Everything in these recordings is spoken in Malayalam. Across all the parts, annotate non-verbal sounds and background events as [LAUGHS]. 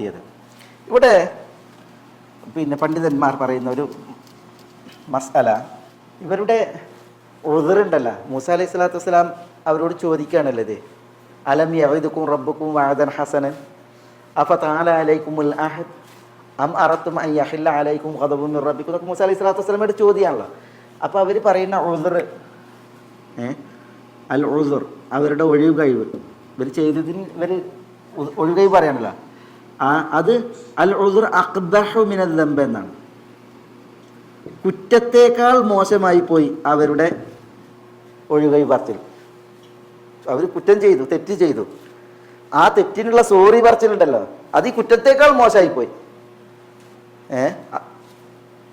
ചെയ്ത് ഇവിടെ പിന്നെ പണ്ഡിതന്മാർ പറയുന്ന ഒരു മസാല ഇവരുടെ ഉതിറുണ്ടല്ല മൂസ അലൈഹി സ്വലാത്തു വസ്സലാം അവരോട് ചോദിക്കുകയാണല്ലോ ഇത്. അലം യവൈദുക്കും റബ്ബുക്കും വാദൻ ഹസനൻ? അഫ താല അലൈക്കുമുൽ അഹദ്? അം അറത്തും ഐ അഹില്ല അലൈക്കും മിർ റബ്ബിക്കും? ഇതൊക്കെ മൂസ അലൈഹി സ്വലാത്തു വസ്സലാമയുടെ ചോദ്യമാണല്ലോ അപ്പോൾ അവർ പറയുന്ന ഉതിർ അൽ ഉസുർ അവരുടെ ഒഴിവ് കഴിവ് ഇവർ ചെയ്തതിന് ഇവർ ഒഴിവ് കഴിവ് പറയാനല്ലോ അത് അൽ ഉസുർ അക്ബഹു മിനൽ ദമ്പ എന്നാണ്. കുറ്റത്തേക്കാൾ മോശമായി പോയി അവരുടെ ഒഴുകൈ പറച്ചിൽ. അവർ കുറ്റം ചെയ്തു തെറ്റ് ചെയ്തു. ആ തെറ്റിനുള്ള സോറി പറച്ചിലുണ്ടല്ലോ അത് ഈ കുറ്റത്തേക്കാൾ മോശമായി പോയി. ഏ?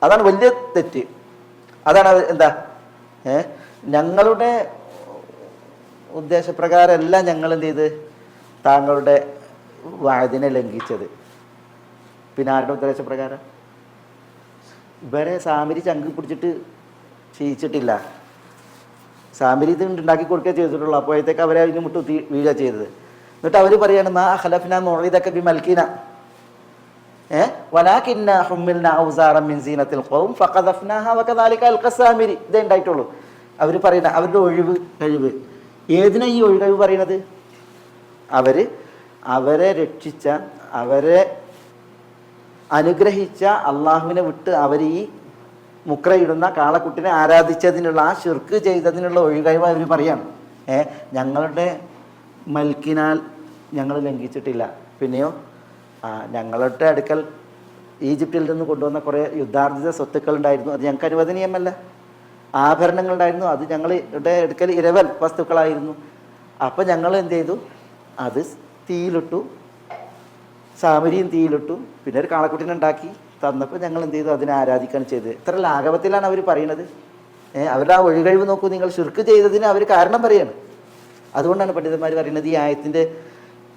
അതാണ് വലിയ തെറ്റ്. അതാണ് എന്താ? ഏ? ഞങ്ങളുടെ ഉദ്ദേശപ്രകാരമല്ല ഞങ്ങൾ എന്ത് ചെയ്ത്? താങ്കളുടെ വായതിനെ ലംഘിച്ചത്. പിന്നെ ആരുടെ ഉദ്ദേശപ്രകാരം? ഇവരെ സാമിരി ചങ്കി പിടിച്ചിട്ട് ചെയ്യിച്ചിട്ടില്ല. സാമിരി ഇത് ഉണ്ടാക്കി കൊടുക്കുക ചെയ്തിട്ടുള്ളൂ. അപ്പോഴത്തേക്ക് അവരെ അതിന് മുട്ട് വീഴുക ചെയ്തത്. എന്നിട്ട് അവർ പറയാണ് മാ ഹലഫിന നോളിതൊക്കെ ബി മൽക്കിന. ഏ? വലാക്കിന്ന ഹുമ്മിൽന ഔസാറം മിൻ സീനത്തിൽ ഖൗം വകദാലിക ഇതേ ഉണ്ടായിട്ടുള്ളൂ. അവർ പറയുന്ന അവരുടെ ഒഴിവ് കഴിവ്. ഏതിനാ ഈ ഒഴിവ് പറയുന്നത്? അവർ അവരെ രക്ഷിച്ച അവരെ അനുഗ്രഹിച്ച അള്ളാഹുവിനെ വിട്ട് അവർ ഈ മുക്രയിടുന്ന കാളക്കുട്ടിനെ ആരാധിച്ചതിനുള്ള ആ ഷിർക്ക് ചെയ്തതിനുള്ള ഒഴികഴിവ് അവർ പറയാണ്. ഏ ഞങ്ങളുടെ മൽക്കിനാൽ ഞങ്ങൾ ലംഘിച്ചിട്ടില്ല. പിന്നെയോ ഞങ്ങളുടെ അടുക്കൽ ഈജിപ്തിൽ നിന്ന് കൊണ്ടുവന്ന കുറേ യുദ്ധാർജിത സ്വത്തുക്കൾ ഉണ്ടായിരുന്നു അത് ഞങ്ങൾക്ക് അനുവദനീയമല്ല. ആഭരണങ്ങളുണ്ടായിരുന്നു. അത് ഞങ്ങളുടെ അടുക്കൽ ഇരവൽ വസ്തുക്കളായിരുന്നു. അപ്പോൾ ഞങ്ങൾ എന്ത് ചെയ്തു? അത് തീയിലിട്ടു. സാമരിയും തീയിലിട്ടു. പിന്നെ ഒരു കാളക്കുട്ടിനെ ഉണ്ടാക്കി. തന്നപ്പോൾ ഞങ്ങൾ എന്ത് ചെയ്തു? അതിനെ ആരാധിക്കുകയാണ് ചെയ്തത്. ഇത്ര ലാഘവത്തിലാണ് അവർ പറയണത് അവരുടെ ആ ഒഴികഴിവ് നോക്കൂ. നിങ്ങൾ ശുർക്ക് ചെയ്തതിന് അവർ കാരണം പറയാണ്. അതുകൊണ്ടാണ് പണ്ഡിതന്മാർ പറയുന്നത് ഈ ആയത്തിന്റെ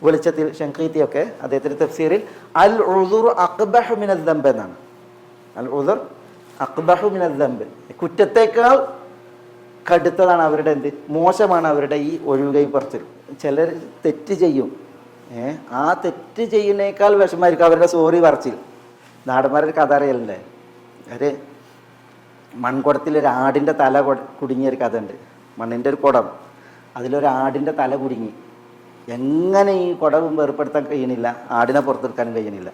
വെളിച്ചത്തിൽ ശങ്കീത്തിയൊക്കെ അദ്ദേഹത്തിന്റെ തഫ്സീറിൽ അൽ ഉദുർ അക്ബഹു മിനൽ ദംബ് എന്നാണ്. അൽ ഉദുർ അക്ബഹു മിനൽ ദമ്പ് കുറ്റത്തേക്കാൾ കടുത്തതാണ് അവരുടെ എന്ത്? മോശമാണ് അവരുടെ ഈ ഒഴികൈ പറച്ചിൽ. ചിലർ തെറ്റ് ചെയ്യും. ആ തെറ്റ് ചെയ്യുന്നേക്കാൾ വിഷമായിരിക്കും അവരുടെ സോറി പറച്ചിൽ. നാടന്മാരുടെ കഥ അറിയലുണ്ടേ. ഒരു മൺകുടത്തിൽ ഒരു ആടിന്റെ തല കുടുങ്ങിയൊരു കഥ ഉണ്ട് മണ്ണിന്റെ ഒരു കുടം. അതിലൊരു ആടിന്റെ തല കുടുങ്ങി. എങ്ങനെ ഈ കുടവും വേർപ്പെടുത്താൻ കഴിയണില്ല? ആടിനെ പുറത്തെടുക്കാനും കഴിയണില്ല.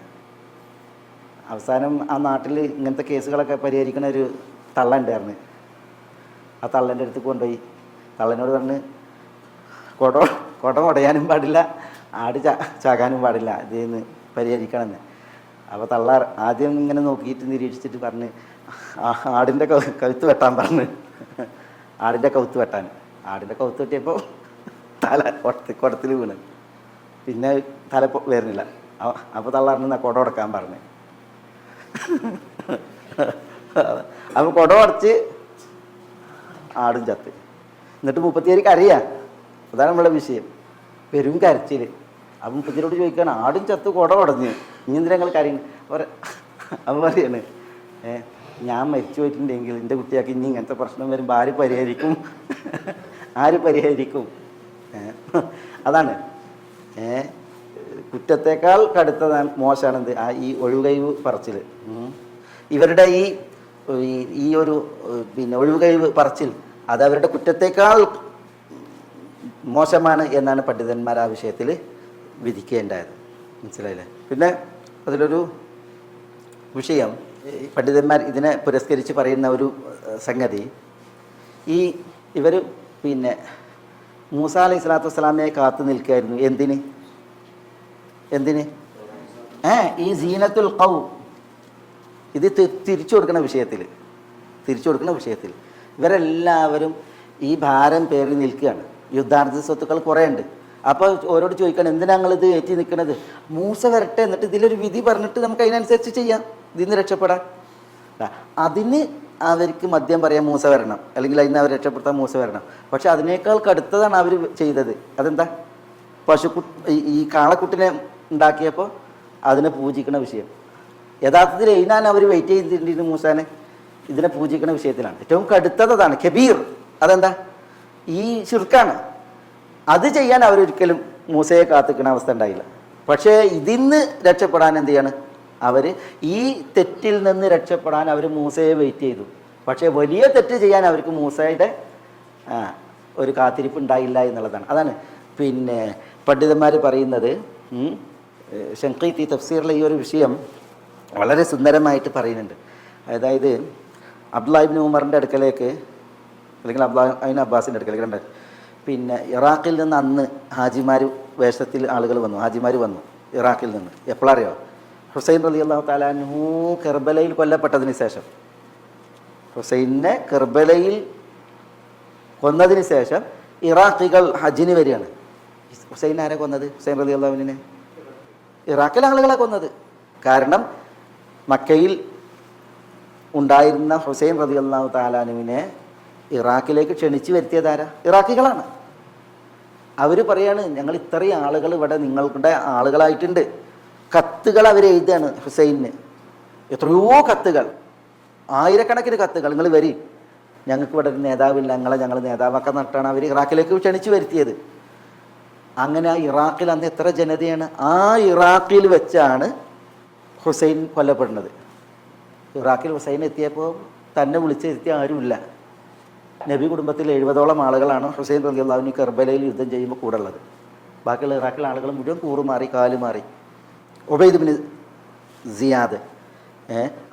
അവസാനം ആ നാട്ടിൽ ഇങ്ങനത്തെ കേസുകളൊക്കെ പരിഹരിക്കുന്ന ഒരു തള്ള ഉണ്ടായിരുന്നു. ആ തള്ളന്റെ അടുത്ത് കൊണ്ടുപോയി. തള്ളനോട് പറഞ്ഞ് കുടം കുടം ഉടയാനും പാടില്ല. ആട് ച ചാകാനും പാടില്ല ഇതിന്ന് പരിഹരിക്കണമെന്ന്. അപ്പോൾ തള്ള ആദ്യം ഇങ്ങനെ നോക്കിയിട്ട് നിരീക്ഷിച്ചിട്ട് പറഞ്ഞ് ആടിന്റെ കഴുത്ത് വെട്ടാൻ പറഞ്ഞ്. ആടിന്റെ കൗത്ത് വെട്ടാൻ. ആടിന്റെ കൗത്ത് വെട്ടിയപ്പോൾ തല കുടത്തി കുടത്തിൽ വീണ്. പിന്നെ തല വരുന്നില്ല. അപ്പോൾ തള്ളാറിന് കുട ഉടക്കാൻ പറഞ്ഞു. അപ്പം കുട ഉടച്ച് ആടും ചത്ത്. എന്നിട്ട് മുപ്പത്തിയേരിക്ക് അറിയാം. അതാണ് നമ്മളെ വിഷയം. പെരും കരച്ചിൽ അപ്പം മുപ്പത്തിയേരോട് ചോദിക്കുകയാണ് ആടും ചത്ത് കുട ഉടഞ്ഞ്. ഇനി എന്തിനാ കാര്യങ്ങൾ കരയും അവൻ പറയാണ് ഏ ഞാൻ മരിച്ചു പോയിട്ടുണ്ടെങ്കിൽ എന്റെ കുട്ടിയാക്കി ഇനി ഇങ്ങനത്തെ പ്രശ്നം വരുമ്പോൾ ആര് പരിഹരിക്കും? [LAUGHS] ആര് പരിഹരിക്കും? [LAUGHS] അതാണ്. ഏ കുറ്റത്തേക്കാൾ കടുത്തതാണ് മോശമാണെന്ത്? ആ ഈ ഒഴിവുകഴിവ് പറച്ചിൽ. ഇവരുടെ ഈ- ഈ ഒരു പിന്നെ ഒഴിവുകഴിവ് പറച്ചിൽ അത് അവരുടെ കുറ്റത്തേക്കാൾ മോശമാണ് എന്നാണ് പണ്ഡിതന്മാർ ആ വിഷയത്തിൽ വിധിക്കേണ്ടത് മനസ്സിലായില്ലേ? പിന്നെ അതിലൊരു വിഷയം പണ്ഡിതന്മാർ ഇതിനെ പുരസ്കരിച്ച് പറയുന്ന ഒരു സംഗതി. ഈ ഇവർ പിന്നെ മൂസ അലൈഹി സ്വലാത്തു വസ്സലാമയെ കാത്തു നിൽക്കുകയായിരുന്നു എന്തിന്? എന്തിന്? ഏ ഈ സീനത്തുൽ കൗ ഇത് തിരിച്ചു കൊടുക്കുന്ന വിഷയത്തിൽ തിരിച്ചു കൊടുക്കുന്ന വിഷയത്തിൽ ഇവരെല്ലാവരും ഈ ഭാരം പേറി നിൽക്കുകയാണ്. യുദ്ധാർത്ഥ സ്വത്തുക്കൾ കുറേ ഉണ്ട് അപ്പോൾ ഓരോട് ചോദിക്കണം എന്തിനാ ഞങ്ങളിത് ഏറ്റി നിൽക്കുന്നത്? മൂസ വരട്ടെ എന്നിട്ട് ഇതിലൊരു വിധി പറഞ്ഞിട്ട് നമുക്ക് അതിനനുസരിച്ച് ചെയ്യാം. ഇതിന്ന് രക്ഷപ്പെടാൻ. ദാ, അതിന് അവർക്ക് മദ്യം പറയാൻ മൂസ വരണം. അല്ലെങ്കിൽ അതിന് അവർ രക്ഷപ്പെടുത്താൻ മൂസ വരണം. പക്ഷെ അതിനേക്കാൾ കടുത്തതാണ് അവർ ചെയ്തത്. അതെന്താ? പശുക്കു ഈ- കാളക്കുട്ടിനെ ഉണ്ടാക്കിയപ്പോൾ അതിനെ പൂജിക്കുന്ന വിഷയം. യഥാർത്ഥത്തിൽ എഴുതാൻ അവർ വെയിറ്റ് ചെയ്തിട്ടുണ്ട് മൂസാനെ. ഇതിനെ പൂജിക്കുന്ന വിഷയത്തിലാണ്. ഏറ്റവും കടുത്തതാണ് കബീർ അതെന്താ? ഈ ശിർക്കാണ് അത് ചെയ്യാൻ അവരൊരിക്കലും മൂസയെ കാത്തിക്കുന്ന അവസ്ഥ ഉണ്ടായില്ല. പക്ഷേ ഇതിന്ന് രക്ഷപ്പെടാൻ എന്ത് ചെയ്യാണ്? അവർ ഈ തെറ്റിൽ നിന്ന് രക്ഷപ്പെടാൻ അവർ മൂസയെ വെയിറ്റ് ചെയ്തു. പക്ഷേ വലിയ തെറ്റ് ചെയ്യാൻ അവർക്ക് മൂസയുടെ ഒരു കാത്തിരിപ്പ് ഉണ്ടായില്ല എന്നുള്ളതാണ്. അതാണ്. പിന്നെ പണ്ഡിതന്മാർ പറയുന്നത് ശങ്കീത്തി തഫ്സീറിലെ ഈ ഒരു വിഷയം വളരെ സുന്ദരമായിട്ട് പറയുന്നുണ്ട്. അതായത് അബ്ദുല്ലാഹിബിൻ ഉമറിന്റെ അടുക്കലേക്ക് അല്ലെങ്കിൽ അബ്ദുല്ലാഹിൻ അബ്ബാസിന്റെ അടുക്കലേക്ക് രണ്ട് പിന്നെ ഇറാഖിൽ നിന്ന് അന്ന് ഹാജിമാർ വേഷത്തിൽ ആളുകൾ വന്നു ഹാജിമാർ വന്നു ഇറാഖിൽ നിന്ന്. എപ്പോഴറിയോ ഹുസൈൻ റലി അള്ളാഹു താലാൻഹു കെർബലയിൽ കൊല്ലപ്പെട്ടതിന് ശേഷം. ഹുസൈനെ കെർബലയിൽ കൊന്നതിന് ശേഷം ഇറാഖികൾ ഹജ്ജിന് വരികയാണ്. ഹുസൈൻ ആരെ കൊന്നത്? ഹുസൈൻ റലി അള്ളാഹുവിനെ ഇറാഖിലെ ആളുകളെ കൊന്നത്. കാരണം മക്കയിൽ ഉണ്ടായിരുന്ന ഹുസൈൻ റതി അള്ളാഹു താലാനുവിനെ ഇറാഖിലേക്ക് ക്ഷണിച്ചു വരുത്തിയതാരാ? ഇറാഖികളാണ്. അവർ പറയാണ് ഞങ്ങൾ ഇത്രയും ആളുകൾ ഇവിടെ നിങ്ങളുടെ ആളുകളായിട്ടുണ്ട്. കത്തുകൾ അവർ എഴുതുകയാണ് ഹുസൈന് എത്രയോ കത്തുകൾ. ആയിരക്കണക്കിന് കത്തുകൾ നിങ്ങൾ വരി. ഞങ്ങൾക്ക് ഇവിടെ ഒരു നേതാവില്ല. ഞങ്ങളെ ഞങ്ങൾ നേതാവാക്കാൻ നട്ടാണ് അവർ ഇറാഖിലേക്ക് ക്ഷണിച്ചു വരുത്തിയത്. അങ്ങനെ ആ ഇറാഖിൽ അന്ന് എത്ര ജനതയാണ്? ആ ഇറാഖിൽ വെച്ചാണ് ഹുസൈൻ കൊല്ലപ്പെടുന്നത്. ഇറാഖിൽ ഹുസൈൻ എത്തിയപ്പോൾ തന്നെ വിളിച്ചിരുത്തി ആരുമില്ല. നബി കുടുംബത്തിൽ എഴുപതോളം ആളുകളാണ് ഹുസൈൻ റലി അള്ളാഹുവിന് കർബലയിൽ യുദ്ധം ചെയ്യുമ്പോൾ കൂടെ ഉള്ളത് ബാക്കിയുള്ള ഇറാഖിലെ ആളുകൾ മുഴുവൻ കൂറുമാറി കാലുമാറി. ബിൻ സിയാദ്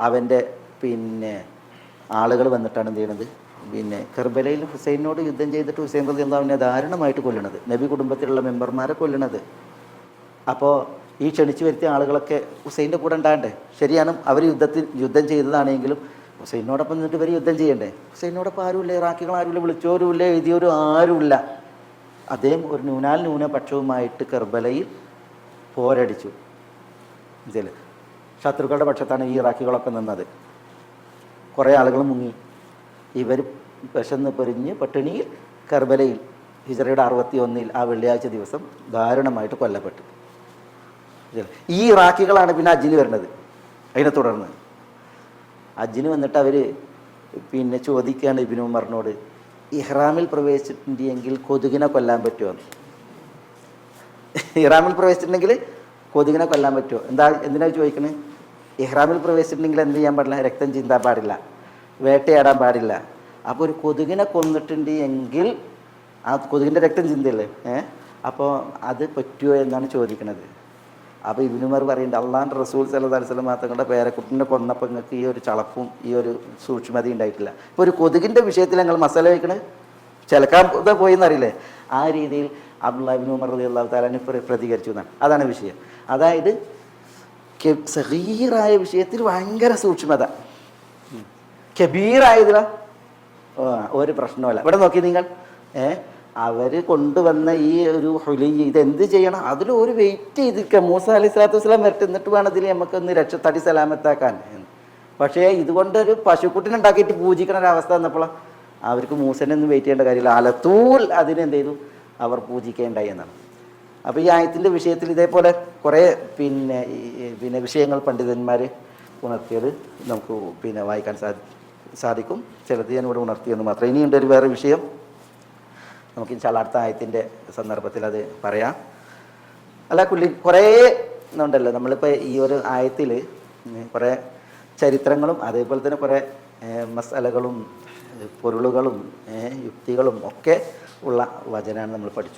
അവന്റെ പിന്നെ ആളുകൾ വന്നിട്ടാണ് എന്ത് ചെയ്യണത്? പിന്നെ കർബലയിൽ ഹുസൈനോട് യുദ്ധം ചെയ്തിട്ട് ഹുസൈൻ റലി അള്ളാഹുവിനെ ദാരുണമായിട്ട് കൊല്ലണത്. നബി കുടുംബത്തിലുള്ള മെമ്പർമാരെ കൊല്ലണത്. അപ്പോൾ ഈ ക്ഷണിച്ചു വരുത്തിയ ആളുകളൊക്കെ ഹുസൈന്റെ കൂടെ ഉണ്ടാകണ്ടേ? ശരിയാണ് അവർ യുദ്ധത്തിൽ യുദ്ധം ചെയ്തതാണെങ്കിലും ഹുസൈനോടൊപ്പം നിന്നിട്ട് ഇവർ യുദ്ധം ചെയ്യണ്ടേ? ഹുസൈനോടൊപ്പം ആരുമില്ല ഇറാഖികൾ ആരുമില്ല വിളിച്ചവരുമില്ല എഴുതിയവരും ആരുമില്ല. അദ്ദേഹം ഒരു ന്യൂനാൽ ന്യൂനപക്ഷവുമായിട്ട് കർബലയിൽ പോരടിച്ചു. ഇതിൽ ശത്രുക്കളുടെ പക്ഷത്താണ് ഈ ഇറാഖികളൊക്കെ നിന്നത്. കുറേ ആളുകൾ മുങ്ങി. ഇവർ വിശന്ന് പൊരിഞ്ഞ് പട്ടിണിയിൽ കർബലയിൽ ഹിജറയുടെ അറുപത്തി ഒന്നിൽ ആ വെള്ളിയാഴ്ച ദിവസം ദാരുണമായിട്ട് കൊല്ലപ്പെട്ടു. ഈ ഇറാഖികളാണ് പിന്നെ അജിൽ വരുന്നത്. അതിനെ തുടർന്ന്. അജ്ജിന് വന്നിട്ട് അവർ പിന്നെ ചോദിക്കുകയാണ് ഇബിനു ഉമറിനോട് ഇഹ്റാമിൽ പ്രവേശിച്ചിട്ടുണ്ടെങ്കിൽ കൊതുകിനെ കൊല്ലാൻ പറ്റുമോ. ഇഹ്റാമിൽ പ്രവേശിച്ചിട്ടുണ്ടെങ്കിൽ കൊതുകിനെ കൊല്ലാൻ പറ്റുമോ? എന്താ എന്തിനാ ചോദിക്കുന്നത് ഇഹ്റാമിൽ പ്രവേശിച്ചിട്ടുണ്ടെങ്കിൽ എന്ത് ചെയ്യാൻ പാടില്ല? രക്തം ചിന്താൻ പാടില്ല വേട്ടയാടാൻ പാടില്ല. അപ്പോൾ ഒരു കൊതുകിനെ കൊന്നിട്ടുണ്ട് എങ്കിൽ ആ കൊതുകിന്റെ രക്തം ചിന്തയില്ലേ ഏഹ് അപ്പോൾ അത് പറ്റുമോ എന്നാണ് ചോദിക്കണത്. അപ്പോൾ ഇബിനുമാർ പറയുന്നുണ്ട് അള്ളാന്റെ റസൂൽ സല്ലല്ലാഹു അലൈഹി വസല്ലം തങ്ങളുടെ പേരക്കുട്ടിനെ കൊന്നപ്പോൾ നിങ്ങൾക്ക് ഈ ഒരു ചളപ്പും ഈ ഒരു സൂക്ഷ്മതയും ഉണ്ടായിട്ടില്ല. ഇപ്പോൾ ഒരു കൊതുകിന്റെ വിഷയത്തിൽ ഞങ്ങൾ മസാല വയ്ക്കണേ ചിലക്കാൻ പോയി എന്നറിയില്ലേ ആ രീതിയിൽ അബ്ദുള്ള ഉമർ റതി അള്ളാഹു താലാന് പ്രതികരിച്ചു എന്നാണ്. അതാണ് വിഷയം. അതായത് സഹീറായ വിഷയത്തിൽ ഭയങ്കര സൂക്ഷ്മത. കബീറായതിലാ? ഒരു പ്രശ്നമല്ല ഇവിടെ നോക്കി നിങ്ങൾ. ഏ? അവർ കൊണ്ടുവന്ന ഈ ഒരു ഹുലി ഇത് എന്ത് ചെയ്യണം? അതിൽ ഒരു വെയിറ്റ് ചെയ്തിരിക്കുക മൂസ അലി സ്വലാത്തു വസ്സലാം വരട്ടെ. എന്നിട്ട് വേണം ഇതിൽ നമുക്കൊന്ന് രക്ഷ തടി സലാമത്താക്കാൻ. പക്ഷേ ഇതുകൊണ്ടൊരു പശുക്കുട്ടിനെ ഉണ്ടാക്കിയിട്ട് പൂജിക്കണ ഒരവസ്ഥ വന്നപ്പോൾ അവർക്ക് മൂസനെ ഒന്നും വെയിറ്റ് ചെയ്യേണ്ട കാര്യമില്ല. അലത്തൂൽ അതിനെന്ത് ചെയ്തു? അവർ പൂജിക്കേണ്ടായി എന്നാണ്. അപ്പോൾ ഈ ആയത്തിന്റെ വിഷയത്തിൽ ഇതേപോലെ കുറേ പിന്നെ പിന്നെ വിഷയങ്ങൾ പണ്ഡിതന്മാർ ഉണർത്തിയത് നമുക്ക് പിന്നെ വായിക്കാൻ സാധിക്കും. ചിലത് ഞാൻ ഇവിടെ ഉണർത്തിയെന്ന് മാത്രം. ഇനിയുണ്ട് ഒരു വേറെ വിഷയം. നമുക്ക് ഇൻഷാല്ല സന്ദർഭത്തിൽ അത് പറയാം. അല്ല കുല്ലി കുറേ ഉണ്ടല്ലോ നമ്മളിപ്പോൾ ഈ ഒരു ആയത്തിൽ കുറേ ചരിത്രങ്ങളും അതേപോലെ തന്നെ കുറേ മസാലകളും പൊരുളുകളും യുക്തികളും ഒക്കെ ഉള്ള വചനമാണ് നമ്മൾ പഠിച്ചു.